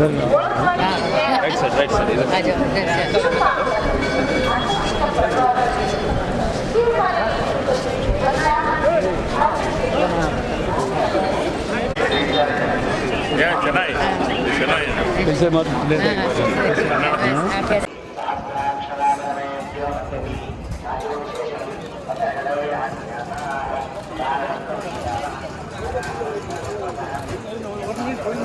Right side right side ಇದು ಚೆನ್ನಾಗಿ ಚೆನ್ನಾಗಿ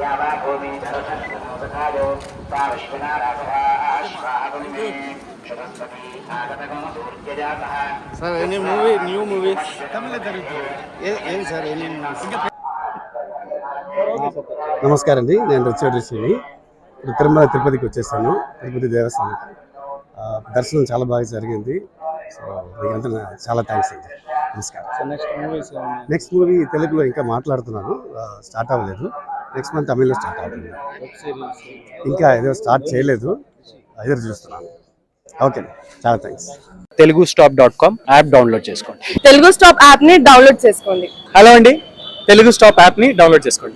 యా చెన్నై చెన్నై कैसे मत ले sir any movie new movies ఏం సార్ ఎనీ నమస్కారం అండి నేను రిచర్డ్ శ్రీని ఇప్పుడు తిరుమల తిరుపతికి వచ్చేసాను తిరుపతి దేవస్థానం ఆ, దర్శనం చాలా బాగా జరిగింది సో మీకంతా నా- చాలా థ్యాంక్స్ అండి నమస్కారం నెక్స్ట్ మూవీస్ నెక్స్ట్ మూవీ తెలుగులో ఇంకా మాట్లాడుతున్నాను ఆ, స్టార్ట్ అవ్వలేదు నెక్స్ట్ మంత్ తమిళ్ళో స్టార్ట్ అవుతుంది. ఇంకా ఏదో స్టార్ట్ చేయలేదు. ఎదురు చూస్తున్నాను. ఓకే చాలా thanks Telugu stop dot com app download చేసుకోండి. తెలుగు స్టాప్ యాప్ని డౌన్లోడ్ చేసుకోండి. హలో అండి. తెలుగు స్టాప్ యాప్ని డౌన్లోడ్ చేసుకోండి.